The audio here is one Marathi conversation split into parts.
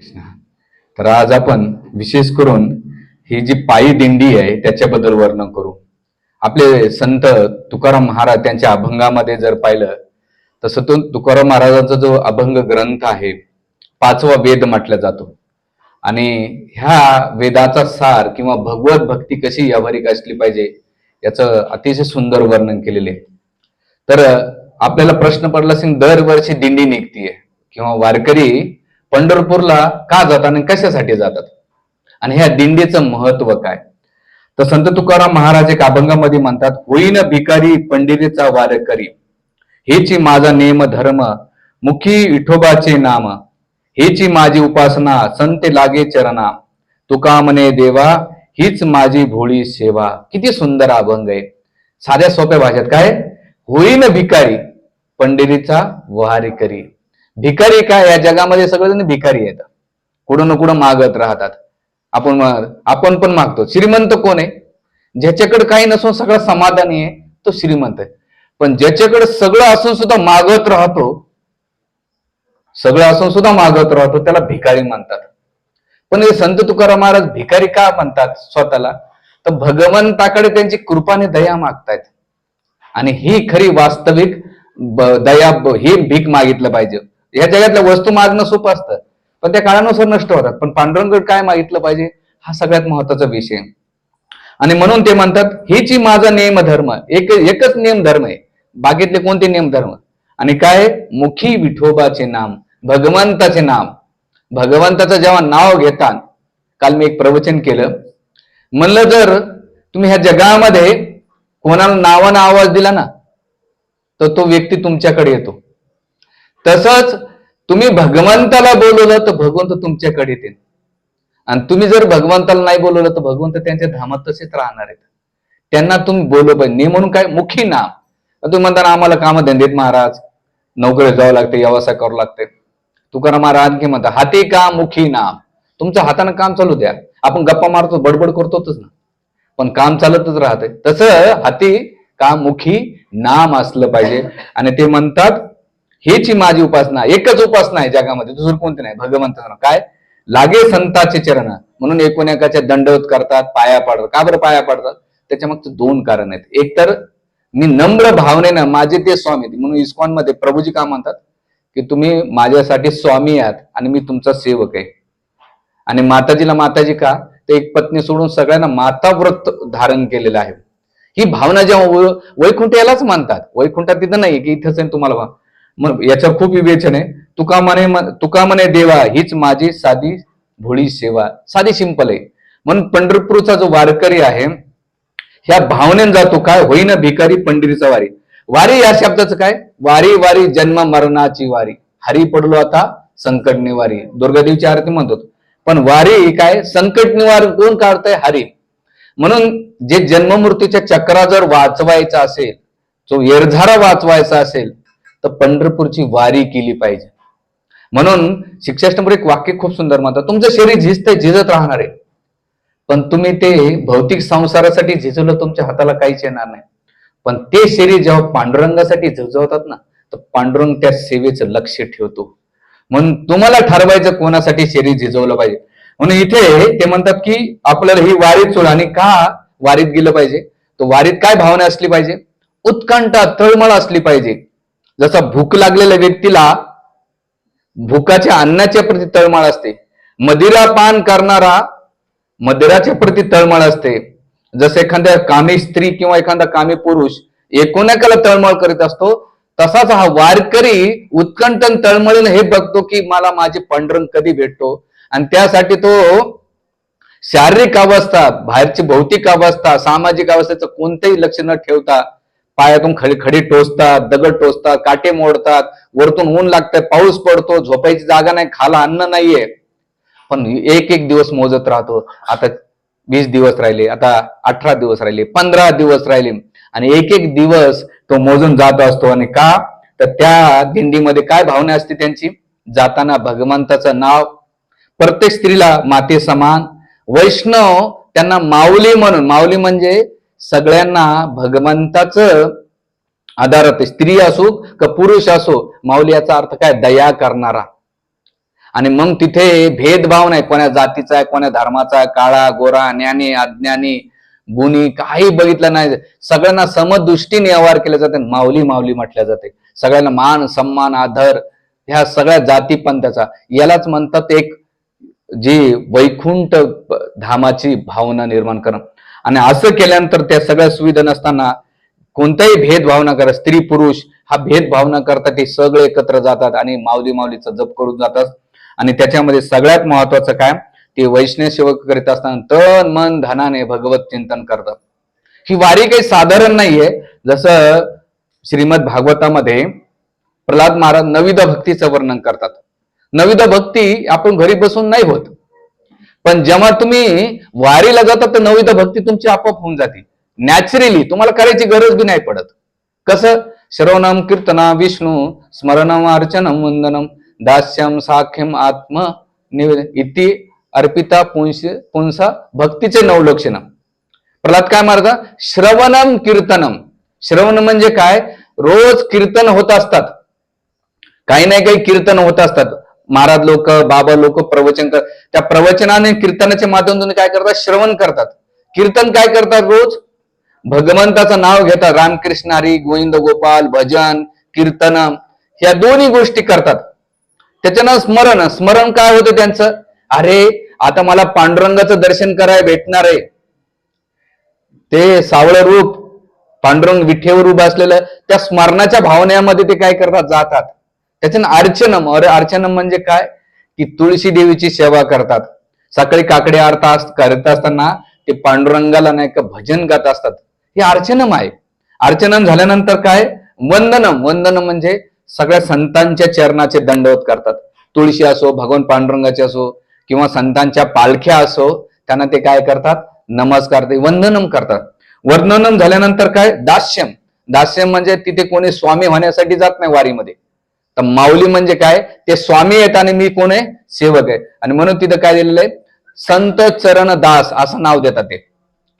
तर आज आपण विशेष करून ही जी पायी दिंडी आहे त्याच्याबद्दल वर्णन करू. आपले संत तुकाराम महाराज त्यांच्या अभंगामध्ये जर पाहिलं तसं तो तुकाराम महाराजांचा जो अभंग ग्रंथ आहे पाचवा वेद म्हटला जातो. आणि ह्या वेदाचा सार किंवा भगवत भक्ती कशी व्यावहारिक असली पाहिजे याचं अतिशय सुंदर वर्णन केलेले आहे. तर आपल्याला प्रश्न पडला असेल दरवर्षी दिंडी निघतीये किंवा वारकरी पंढरपूरला का जातात आणि कशासाठी जातात? आणि ह्या दिंडीचं महत्त्व काय? तर संत तुकाराम महाराज एक अभंगामध्ये म्हणतात होईन भिकारी पंडिरीचा वारकरी हेची माझा नेम धर्म मुखी विठोबाचे नाम हेची माझी उपासना संत लागे चरणा तुका म्हणे देवा हीच माझी भोळी सेवा. किती सुंदर अभंग आहे. साध्या सोप्या भाषेत काय? होईन भिकारी पंडिरीचा वारकरी. भिकारी काय? या जगामध्ये सगळेजण भिकारी आहेत. कुठं ना कुठं मागत राहतात. आपण आपण पण मागतो. श्रीमंत कोण आहे? ज्याच्याकडे काही नसून सगळं समाधानी आहे तो श्रीमंत आहे. पण ज्याच्याकडे सगळं असून सुद्धा मागत राहतो सगळं असून सुद्धा मागत राहतो त्याला भिकारी म्हणतात. पण हे संत तुकाराम महाराज भिकारी का म्हणतात स्वतःला? तर भगवंताकडे त्यांची कृपाने दया मागतायत. आणि ही खरी वास्तविक दया हे ही भीक मागितलं पाहिजे. या जगातल्या वस्तू मागणं सोपं असतं. पण त्या काळानुसार नष्ट होतात. पण पांडुरंगड काय मागितलं पाहिजे? हा सगळ्यात महत्त्वाचा विषय. आणि म्हणून ते म्हणतात हेची माझा नियम धर्म एक एकच नियम धर्म आहे. बाकीतले कोणते नियम धर्म आणि काय? मुखी विठोबाचे नाम भगवंताचे नाम. भगवंताचं जेव्हा नाव घेतात काल मी एक प्रवचन केलं. म्हणलं जर तुम्ही ह्या जगामध्ये कोणाला नावानं आवाज दिला ना तर तो व्यक्ती तुमच्याकडे येतो. तसंच तुम्ही भगवंताला बोलवलं तर भगवंत तुमच्याकडे येतील. आणि तुम्ही जर भगवंताला नाही बोलवलं तर भगवंत त्यांच्या धामात तसेच राहणार आहेत. त्यांना तुम्ही बोलव पाहिजे नाही म्हणून काय? मुखी नाम. तुम्ही म्हणताना आम्हाला काम धंदेत महाराज. नोकरी जावं लागते व्यवसाय करावं लागते. तुकाराम महाराज आणखी म्हणता हाती का मुखी नाम? तुमचं हातानं काम चालू द्या. आपण गप्पा मारतो बडबड करतोच ना. पण काम चालतच राहते. तसं हाती का मुखी नाम असलं पाहिजे. आणि ते म्हणतात हेची माझी उपासना एकच उपासना आहे जगामध्ये दुसरं कोणते नाही. भगवंताचं काय? लागे संताचे चरण. म्हणून एकूण एकाच्या दंडवत करतात पाया पाडतात. का बरं पाया पाडतात? त्याच्या मागचं दोन कारण आहेत. एक तर मी नम्र भावनेनं माझे ते स्वामी आहेत. म्हणून इस्कॉनमध्ये प्रभूजी का म्हणतात? की तुम्ही माझ्यासाठी स्वामी आहात आणि मी तुमचा सेवक आहे. आणि माताजीला माताजी का? ते एक पत्नी सोडून सगळ्यांना माता व्रत धारण केलेलं आहे. ही भावना जेव्हा वैकुंठ यालाच मानतात. वैकुंठात तिथं नाही की इथंच आहे तुम्हाला मग खूप विवेचन आहे. तुका म्हणे तुका म्हणे देवा हीच माझी साधी भोळी सेवा. साधी सिंपल आहे. म्हणून पंढरपूरचा जो वारकरी आहे ह्या भावनेन जातो काय होईना भिकारी पंढरीचा वारी. वारी या शब्दाचं काय? वारी वारी जन्म मरणाची वारी. हरी पडलो आता संकट निवारी दुर्गादेवीची आरती म्हणतो. पण वारी काय? संकट निवार कोण काढतंय? हरी. म्हणून जे जन्ममूर्तीच्या चक्रा जर वाचवायचा असेल जो एरझारा वाचवायचा असेल तर पंढरपूरची वारी केली पाहिजे. म्हणून शिक्षाष्टमवर एक वाक्य खूप सुंदर म्हणतात तुमचं शरीर झिजत झिजत राहणार आहे. पण तुम्ही ते भौतिक संसारासाठी झिजवलं तुमच्या हाताला काहीच येणार नाही. पण ते शरीर जेव्हा पांडुरंगासाठी झिजवतात ना तर पांडुरंग त्या सेवेचं लक्ष ठेवतो. म्हणून तुम्हाला ठरवायचं कोणासाठी शरीर झिजवलं पाहिजे. म्हणून इथे ते म्हणतात की आपल्याला ही वारीत सोड. आणि का वारीत गेलं पाहिजे? तो वारीत काय भावना असली पाहिजे? उत्कंठा तळमळ असली पाहिजे. जसा भूक लागलेल्या व्यक्तीला भूकाच्या अन्नाच्या प्रति तळमळ असते. मदिरा पान करणारा मदिराच्या प्रति तळमळ असते. जसं एखाद्या कामी स्त्री किंवा एखादा कामी पुरुष एकोणाकाला तळमळ करीत असतो तसाच हा वारकरी उत्कंठन तळमळीनं हे बघतो की मला माझे पांडुरंग कधी भेटतो. आणि त्यासाठी तो शारीरिक अवस्था बाहेरची भौतिक अवस्था सामाजिक अवस्थेचं कोणतंही लक्ष न ठेवता पायातून खडी खडी टोचतात दगड टोचतात काटे मोडतात वरतून ऊन लागतंय पाऊस पडतो झोपायची जागा नाही खाला अन्न नाहीये. पण एक एक दिवस मोजत राहतो. आता वीस दिवस राहिले आता अठरा दिवस राहिले पंधरा दिवस राहिले आणि एक एक दिवस तो मोजून जात असतो. आणि का? तर त्या दिंडीमध्ये काय भावना असते त्यांची? जाताना भगवंताचं नाव प्रत्येक स्त्रीला माते समान वैष्णव त्यांना माऊली म्हणून माऊली म्हणजे सगळ्यांना भगवंताचं आधारात स्त्री असो का पुरुष असो माऊली याचा अर्थ काय? दया करणारा. आणि मग तिथे भेदभाव नाही. कोण्या जातीचा आहे कोण्या धर्माचा आहे, काळा गोरा ज्ञानी अज्ञानी गुणी काही बघितलं नाही. सगळ्यांना समदृष्टीने व्यवहार केले जाते. माऊली माऊली म्हटल्या जाते. सगळ्यांना मान सन्मान आदर ह्या सगळ्या जाती पंथाचा यालाच म्हणतात एक जी वैकुंठ धामाची भावना निर्माण करणं. आणि असं केल्यानंतर त्या सगळ्या सुविधा नसताना कोणताही भेदभाव न करत स्त्री पुरुष हा भेदभाव न करता ते सगळे एकत्र जातात आणि माऊली माऊलीचा जप करून जातात. आणि त्याच्यामध्ये सगळ्यात महत्वाचं काय? ते वैष्णव सेवक करीत असताना तन मन धनाने भगवत चिंतन करतात. ही वारी काही साधारण नाहीये. जसं श्रीमद भागवतामध्ये प्रल्हाद महाराज नविद भक्तीचं वर्णन करतात. नविद भक्ती आपण घरी बसून नाही होत. पण जेव्हा तुम्ही वारीला जाता तर नविदा भक्ती तुमची आपोआप होऊन जाते. नॅचरली तुम्हाला करायची गरज बी नाही पडत. कसं? श्रवणम कीर्तना विष्णू स्मरणम अर्चनम वंदनम दास्यम साख्यम आत्म इति अर्पिता पुंस पुंसा भक्तीचे नऊ लक्षण. प्रल्हाद काय मार्ग? श्रवणम कीर्तनम श्रवण म्हणजे काय? रोज कीर्तन होत असतात. काही नाही काही कीर्तन होत असतात. महाराज लोक बाबा लोक प्रवचन कर त्या प्रवचनाने कीर्तनाच्या माध्यमातून काय करतात? श्रवण करतात. कीर्तन काय करतात रोज? भगवंताचं नाव घेतात. रामकृष्ण हरी गोविंद गोपाल भजन कीर्तन या दोन्ही गोष्टी करतात. त्याच्यानं स्मरण. स्मरण काय होतं त्यांचं? अरे आता मला पांडुरंगाचं दर्शन करायला भेटणार आहे. ते सावळ रूप पांडुरंग विठेवर उभं असलेलं त्या स्मरणाच्या भावनेमध्ये ते काय करतात? जातात. त्याच्यानं अर्चनम. अरे अर्चनम म्हणजे काय? की तुळशी देवीची सेवा करतात. सकाळी काकडे आरता करत असताना ते पांडुरंगाला नाही का भजन गात असतात. हे अर्चनम आहे. अर्चनम झाल्यानंतर काय? वंदनम. वंदनम म्हणजे सगळ्या संतांच्या चरणाचे दंडवत करतात. तुळशी असो भगवान पांडुरंगाचे असो किंवा संतांच्या पालख्या असो त्यांना ते काय करतात? नमस्कार ते वंदनम करतात. वर्णनम झाल्यानंतर काय? दास्यम. दास्यम म्हणजे तिथे कोणी स्वामी होण्यासाठी जात नाही वारीमध्ये. तर माऊली म्हणजे काय? ते स्वामी आहेत आणि मी कोण आहे? सेवक आहे. आणि म्हणून तिथं काय दिलेलं आहे? संत चरण दास असं नाव देतात ते.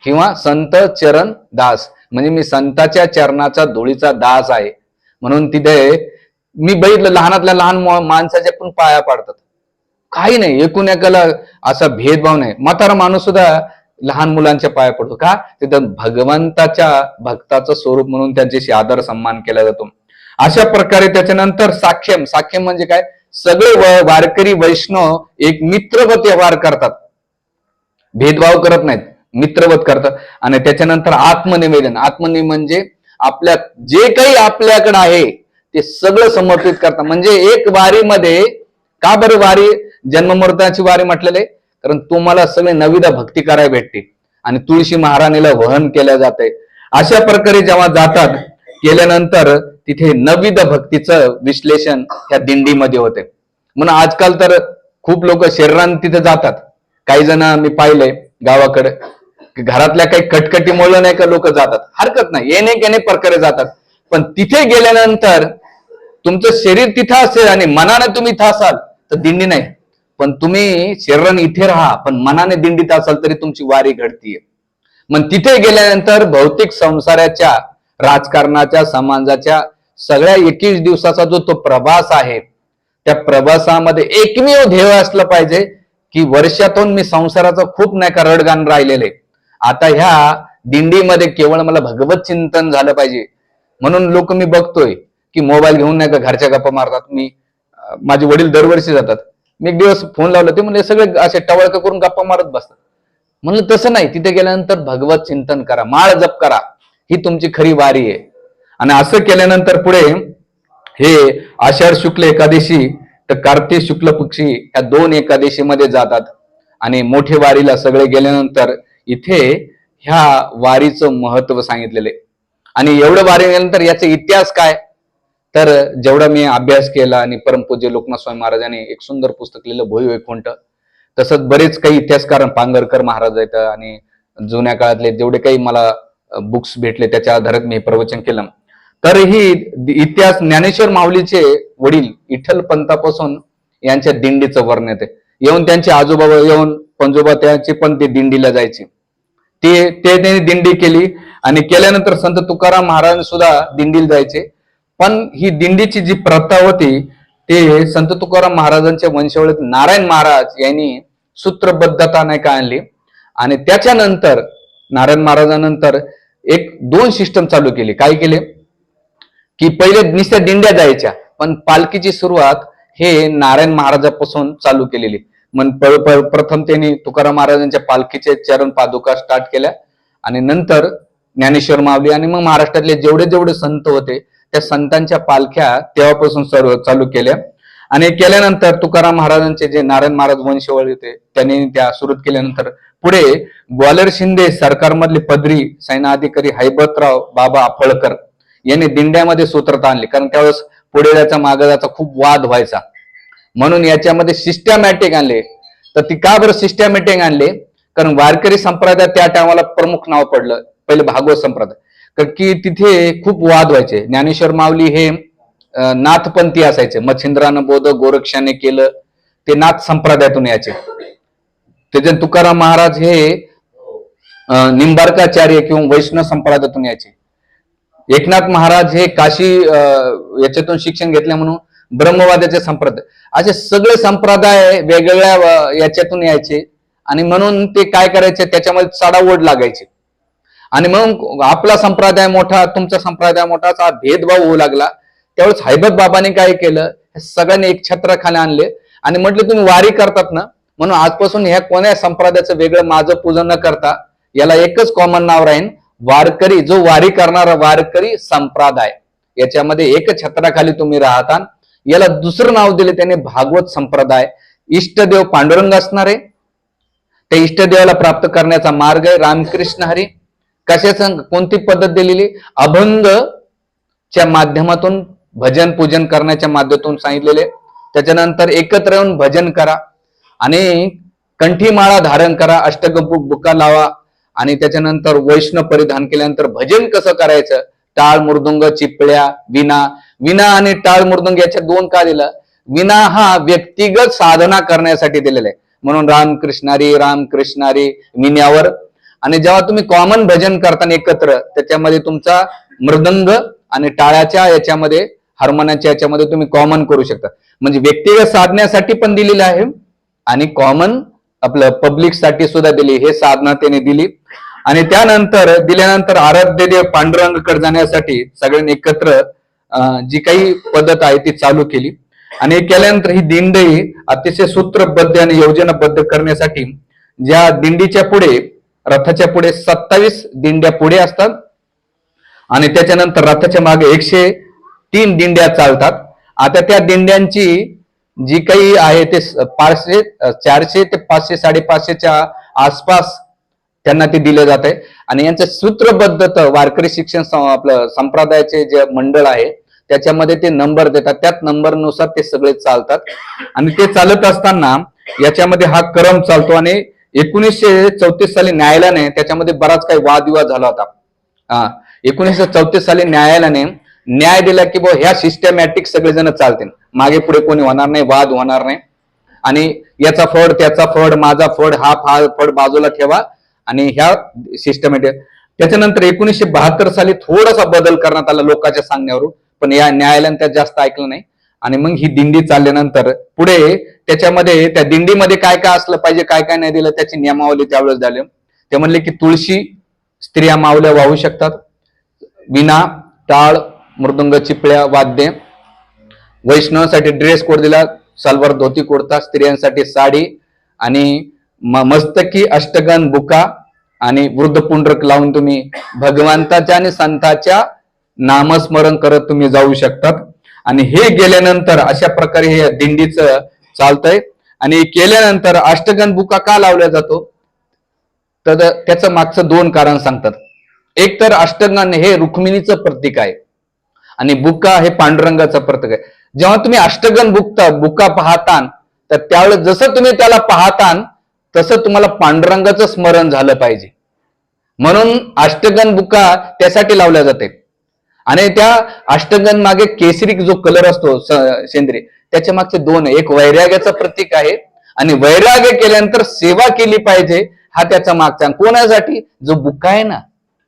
किंवा संत चरण दास. म्हणजे मी संताच्या चरणाचा धुळीचा दास आहे. म्हणून तिथे मी बघितलं लहानातल्या लहान माणसाच्या पण पाया पाडतात. काही नाही एकूण एकाला असा भेदभाव नाही. म्हातारा माणूस सुद्धा लहान मुलांच्या पाया पडतो. का? तिथं भगवंताच्या भक्ताचं स्वरूप म्हणून त्यांच्याशी आदर सन्मान केला जातो. अशा प्रकारे त्याच्यानंतर साख्यम साख्यम म्हणजे काय? सगळे व- वारकरी वैष्णव एक मित्रवत व्यवहार करतात. भेदभाव करत नाहीत. मित्रवत करतात. आणि त्याच्यानंतर आत्मनिवेदन. आत्मनिवेदन म्हणजे आपल्या जे काही आपल्याकडे आहे ते सगळं समर्पित करतात. म्हणजे एक वारीमध्ये का बरं वारी? जन्ममृताची वारी म्हटलेले कारण तुम्हाला सगळे नविदा भक्ती करायला भेटते आणि तुळशी महाराणीला वहन केल्या जाते. अशा प्रकारे जेव्हा जातात केल्यानंतर तिथे नविध भक्तीचं विश्लेषण ह्या दिंडीमध्ये होते. म्हणून आजकाल तर खूप लोक शरीरान तिथे जातात. काही जण मी पाहिले गावाकडे घरातल्या काही कटकटीमुळे नाही का लोक जातात. हरकत नाही. येणे केने प्रकारे जातात. पण तिथे गेल्यानंतर तुमचं शरीर तिथं असेल आणि मनाने तुम्ही इथं असाल तर दिंडी नाही. पण तुम्ही शरीराने इथे राहा पण मनाने दिंडीत असाल तरी तुमची वारी घडतीये. मग तिथे गेल्यानंतर भौतिक संसाराच्या राजकारणाच्या समाजाच्या सगळ्या एकवीस दिवसाचा जो तो प्रवास आहे त्या प्रवासामध्ये एकमेव ध्येय असलं पाहिजे की वर्षातून मी संसाराचं खूप नाही का रडगाण राहिलेले. आता ह्या दिंडीमध्ये केवळ मला भगवत चिंतन झालं पाहिजे. म्हणून लोक मी बघतोय की मोबाईल घेऊन नाही का घरच्या गप्पा मारतात मी माझे वडील दरवर्षी जातात. मी एक दिवस फोन लावला ते म्हणजे सगळे असे टवळक करून गप्पा मारत बसतात. म्हणलं तसं नाही तिथे गेल्यानंतर भगवत चिंतन करा माळ जप करा. ही तुमची खरी वारी आहे. आणि असं केल्यानंतर पुढे हे आषाढ शुक्ल एकादशी तर कार्तिक शुक्ल पक्षी या दोन एकादशीमध्ये जातात. आणि मोठे वारीला सगळे गेल्यानंतर इथे ह्या वारीचं महत्त्व सांगितलेले आणि एवढं वारी गेल्यानंतर याचा इतिहास काय? तर जेवढा मी अभ्यास केला आणि परमपूज्य लोकनाथ स्वामी महाराजांनी एक सुंदर पुस्तक लिहिलं भोई वैकुंठ तसंच बरेच काही इतिहासकार पांगरकर महाराज आहेत आणि जुन्या काळातले जेवढे काही मला बुक्स भेटले त्याच्या आधारात मी प्रवचन केलं. तर ही इतिहास ज्ञानेश्वर माऊलीचे वडील विठ्ठल पंतापासून यांच्या दिंडीचं वर्णन येते. येऊन त्यांचे आजोबा येऊन पंजोबा त्यांचे पण ते दिंडीला जायचे. ते ते त्यांनी दिंडी केली आणि केल्यानंतर संत तुकाराम महाराज सुद्धा दिंडीला जायचे. पण ही दिंडीची जी प्रथा होती ते संत तुकाराम महाराजांच्या वंशावळीत नारायण महाराज यांनी सूत्रबद्धता नाही का आणली? आणि त्याच्यानंतर नारायण महाराजानंतर एक दोन सिस्टम चालू केली. काय केले? की पहिले नुसत्या दिंड्या जायच्या पण पालखीची सुरुवात हे नारायण महाराजापासून चालू केलेली. मन प्रथम त्यांनी तुकाराम महाराजांच्या पालखीचे चरण पादुका स्टार्ट केल्या आणि नंतर ज्ञानेश्वर माऊली आणि मग महाराष्ट्रातले जेवढे जेवढे संत होते त्या संतांच्या पालख्या तेव्हापासून सर्व चालू केल्या. आणि केल्यानंतर तुकाराम महाराजांचे जे नारायण महाराज वंशवळ होते त्यांनी त्या सुरू केल्यानंतर पुढे ग्वालर शिंदे सरकारमधले पदरी सैन्य अधिकारी हैबतराव बाबा आफळकर यांनी दिंड्यामध्ये सूत्रता आणली. कारण त्यावेळेस पुढे जायचा मागे जायचा खूप वाद व्हायचा. म्हणून याच्यामध्ये सिस्टमॅटिक आणले. तर ती का बरं सिस्टमॅटिक आणले? कारण वारकरी संप्रदाय त्या टायमाला प्रमुख नाव पडलं. पहिले भागवत संप्रदाय. कारण की तिथे खूप वाद व्हायचे. ज्ञानेश्वर माऊली हे नाथपंथी असायचे. मच्छिंद्रानं बोध गोरक्षाने केलं. ते नाथ संप्रदायातून यायचे. त्याच्यात तुकाराम महाराज हे अं, निंबार्काचार्य किंवा वैष्णव संप्रदायातून यायचे. एकनाथ महाराज हे काशी याच्यातून शिक्षण घेतल्या म्हणून ब्रह्मवादाचे संप्रदाय. असे सगळे संप्रदाय वेगवेगळ्या याच्यातून यायचे. आणि म्हणून ते काय करायचे? त्याच्यामध्ये चढाओढ लागायचे. आणि म्हणून आपला संप्रदाय मोठा तुमचा संप्रदाय मोठा असा भेदभाव होऊ लागला. त्यावेळेस हैबत बाबांनी काय केलं? हे सगळ्यांनी एक छत्राखाने आणले. आणि म्हटले तुम्ही वारी करतात ना? म्हणून आजपासून ह्या कोण्या संप्रदायाचं वेगळं माझं पूजन न करता याला एकच कॉमन नाव राहील वारकरी जो वारी करणारा वारकरी संप्रदाय. याच्यामध्ये एक छत्राखाली तुम्ही राहता याला दुसरं नाव दिले त्याने भागवत संप्रदाय. इष्टदेव पांडुरंग असणार. आहे त्या इष्टदेवाला प्राप्त करण्याचा मार्ग आहे रामकृष्ण हरी. कशाचा कोणती पद्धत दिलेली? अभंग च्या माध्यमातून भजन पूजन करण्याच्या माध्यमातून सांगितलेले. त्याच्यानंतर एकत्र येऊन भजन करा. आणि कंठीमाळा धारण करा अष्टगंपू बुका लावा आणि त्याच्यानंतर वैष्णव परिधान केल्यानंतर भजन कसं करायचं? टाळ मृदुंग चिपळ्या विना. विना आणि टाळ मृदुंग याच्या दोन का दिलं? विना हा व्यक्तिगत साधना करण्यासाठी दिलेला आहे. म्हणून रामकृष्णारी रामकृष्णारी विन्यावर. आणि जेव्हा तुम्ही कॉमन भजन करताना एकत्र त्याच्यामध्ये तुमचा मृदंग आणि टाळ्याच्या याच्यामध्ये हार्मोनियाच्या याच्यामध्ये तुम्ही कॉमन करू शकता. म्हणजे व्यक्तिगत साधण्यासाठी पण दिलेलं आहे आणि कॉमन आपलं पब्लिकसाठी सुद्धा दिली. हे साधना त्याने दिली. आणि त्यानंतर दिल्यानंतर आराध्य देव पांडुरंगकडे जाण्यासाठी सगळ्यांनी एकत्र अं, जी काही पद्धत आहे ती चालू केली. आणि केल्यानंतर ही दिंडी अतिशय सूत्रबद्ध आणि योजनाबद्ध करण्यासाठी ज्या दिंडीच्या पुढे रथाच्या पुढे सत्तावीस दिंड्या पुढे असतात. आणि त्याच्यानंतर रथाच्या मागे एकशे तीन दिंड्या चालतात. आता त्या दिंड्यांची जी काही आहे ते पाचशे चारशे ते पाचशे साडेपाचशेच्या आसपास त्यांना ते दिलं जात आहे. आणि यांचं सूत्रबद्ध वारकरी शिक्षण आपलं संप्रदायाचे जे मंडळ आहे त्याच्यामध्ये ते नंबर देतात. त्याच नंबरनुसार ते सगळे चालतात. आणि ते चालत असताना याच्यामध्ये हा क्रम चालतो. आणि एकोणीसशे चौतीस साली न्यायालयाने त्याच्यामध्ये बराच काही वादविवाद झाला होता. हा एकोणीसशे चौतीस साली न्यायालयाने न्याय दिला की बुवा ह्या सिस्टमॅटिक सगळेजण चालतील. मागे पुढे कोणी होणार नाही वाद होणार नाही. आणि याचा फड त्याचा फड माझा फड हा फा फड बाजूला ठेवा. आणि ह्या सिस्टमॅटिक त्याच्यानंतर एकोणीसशे बहात्तर साली थोडासा बदल करण्यात आला लोकांच्या सांगण्यावरून. पण या न्यायालयाने त्यात जास्त ऐकलं नाही. आणि मग ही दिंडी चालल्यानंतर पुढे त्याच्यामध्ये त्या दिंडीमध्ये काय काय असलं पाहिजे काय काय नाही दिलं त्याची नियमावली त्यावेळेस झाली. ते म्हणले की तुळशी स्त्रिया मावल्या वाहू शकतात. विना टाळ मृदुंग चिपळ्या वाद्य. वैष्णवांसाठी ड्रेस कोड दिला सलवार धोती कुर्ता स्त्रियांसाठी साडी आणि म- मस्तकी अष्टगन बुका आणि वृद्ध पुंडरक लावून तुम्ही भगवंताच्या आणि संताच्या नामस्मरण करत तुम्ही जाऊ शकतात. आणि हे गेल्यानंतर अशा प्रकारे हे दिंडीचं चालतंय. आणि केल्यानंतर अष्टगन बुका का लावल्या जातो? तर त्याचं मागचं दोन कारण सांगतात. एक तर अष्टगन हे रुक्मिणीचं प्रतीक आहे. आणि बुका हे पांडुरंगाचं प्रतीक आहे. जेव्हा तुम्ही अष्टगन बुकता बुका पाहता तर त्यावेळेस जसं तुम्ही त्याला पाहता तसं तुम्हाला पांडुरंगाचं स्मरण झालं पाहिजे. म्हणून अष्टगन बुका त्यासाठी लावल्या जाते. आणि त्या अष्टगन मागे केसरी जो कलर असतो सेंद्रिय त्याच्या मागचे दोन एक वैराग्याचं प्रतीक आहे आणि वैराग्य केल्यानंतर सेवा केली पाहिजे हा त्याचा मागचा. कोणासाठी? जो बुका आहे ना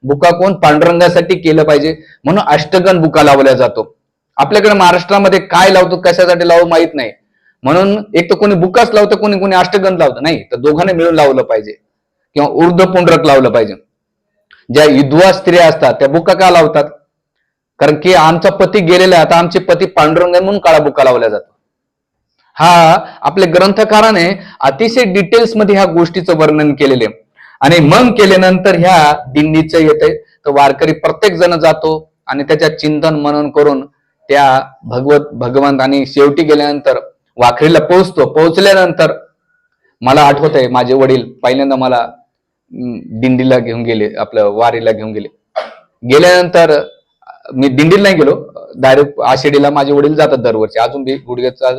बुका कोण पांडुरंगासाठी केलं पाहिजे म्हणून अष्टगन बुका लावल्या जातो. आपल्याकडे महाराष्ट्रामध्ये काय लावतो कशासाठी लावू माहीत नाही. म्हणून एक तर कोणी बुकाच लावतं कोणी कोणी अष्टगण लावतं. नाही तर दोघांनी मिळून लावलं पाहिजे. किंवा ऊर्ध्व पुंडरक लावलं पाहिजे. ज्या विधवा स्त्रिया असतात त्या बुका का लावतात? कारण की आमचा पती गेलेला आहे आता आमचे पती पांडुरंग म्हणून काळा बुका लावला जातो. हा आपल्या ग्रंथकाराने अतिशय डिटेल्समध्ये ह्या गोष्टीचं वर्णन केलेले आहे. आणि मग केल्यानंतर ह्या दिंडीचं येते तर वारकरी प्रत्येक जण जातो आणि त्याच्या चिंतन मनन करून त्या भगवत भगवंत आणि शेवटी गेल्यानंतर वाखरीला पोहोचतो. पोहोचल्यानंतर मला आठवत आहे माझे वडील पहिल्यांदा मला दिंडीला घेऊन गेले आपलं वारीला घेऊन गेले. गेल्यानंतर मी दिंडीला नाही गेलो. डायरेक्ट आषाढीला माझे वडील जातात दरवर्षी. अजून बी गुडघ्याचा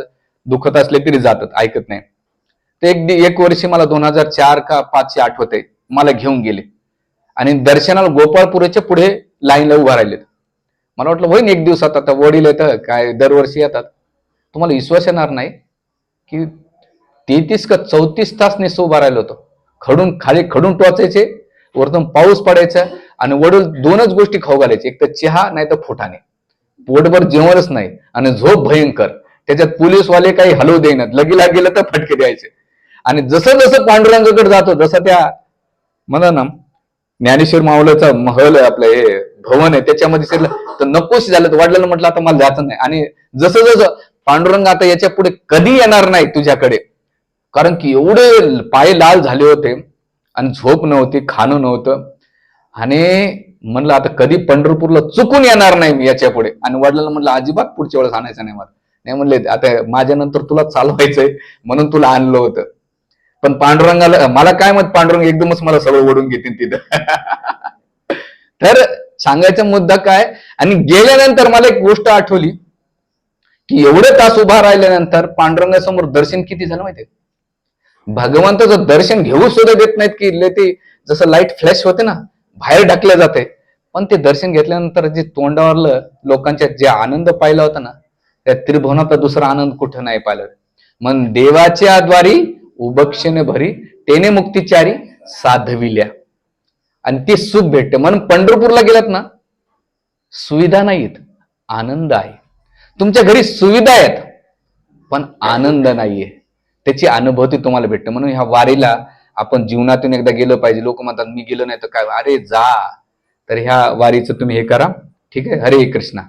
दुखत असले तरी जातात ऐकत नाही. ते एक एक वर्षी मला दोन हजार चार का पाचशे आठवत. आहे मला घेऊन गेले. आणि दर्शनाला गोपाळपुरेच्या पुढे लाईनला उभा राहिलेत. मला वाटलं होईन एक दिवसात आता वडील येतं काय दरवर्षी येतात. तुम्हाला विश्वास येणार नाही की तेहतीस का चौतीस तास निस उभा राहिलो होतो. खडून खाली खडून टोचायचे वरतून पाऊस पडायचा आणि वडील दोनच गोष्टी खाऊ घालायचे. एक तर चहा नाही तर फुटाणे. पोटभर जेवणच नाही आणि झोप भयंकर. त्याच्यात पोलीसवाले काही हलवू देईनात. लगीला गेलं तर फटके द्यायचे. आणि जसं जसं पांडुरंगाकडे जातो जसं त्या म्हणा ना ज्ञानेश्वर माऊलाचा महल आहे आपलं हे भवन आहे त्याच्यामध्ये शिरलं तर नकोश झालं तर वडिलांना म्हटलं आता मला जायचं नाही. आणि जसं जसं पांडुरंग आता याच्यापुढे कधी येणार नाही तुझ्याकडे कारण की एवढे पाय लाल झाले होते आणि झोप नव्हती खाणं नव्हतं. आणि म्हणलं आता कधी पंढरपूरला चुकून येणार नाही मी याच्यापुढे. आणि वडिलांना म्हटलं अजिबात पुढच्या वेळेस आणायचं नाही मला. नाही म्हणले आता माझ्या नंतर तुला चालवायचंय म्हणून तुला आणलं होतं. पण पांडुरंगाला मला काय मत पांडुरंग एकदमच मला सगळं ओढून घेतील तिथं. तर सांगायचा मुद्दा काय आणि गेल्यानंतर मला एक गोष्ट आठवली की एवढे तास उभा राहिल्यानंतर पांडुरंगासमोर दर्शन किती झालं माहितीये? भगवंताचं दर्शन घेऊ सुद्धा देत नाहीत की लय ते जसं लाइट फ्लॅश होते ना बाहेर ढकलं जाते पण ते दर्शन घेतल्यानंतर जे तोंडावरलं लोकांच्या जे आनंद पाहिला होता ना त्या त्रिभुवनाचा दुसरा आनंद कुठं नाही पाहिलं. मग देवाच्या द्वारी उभक्षेने भरी तेने मुक्तिचारी साधविल्या. आणि ते सुख भेटते. म्हणून पंढरपूरला गेलात ना सुविधा नाहीत आनंद आहे. तुमच्या घरी सुविधा आहेत पण आनंद नाहीये. त्याची अनुभूती तुम्हाला भेटते. म्हणून ह्या वारीला आपण जीवनातून एकदा गेलं पाहिजे. लोक म्हणतात मी गेलो नाही तर काय? अरे जा. तर ह्या वारीचं तुम्ही हे करा. ठीक आहे? हरे कृष्णा.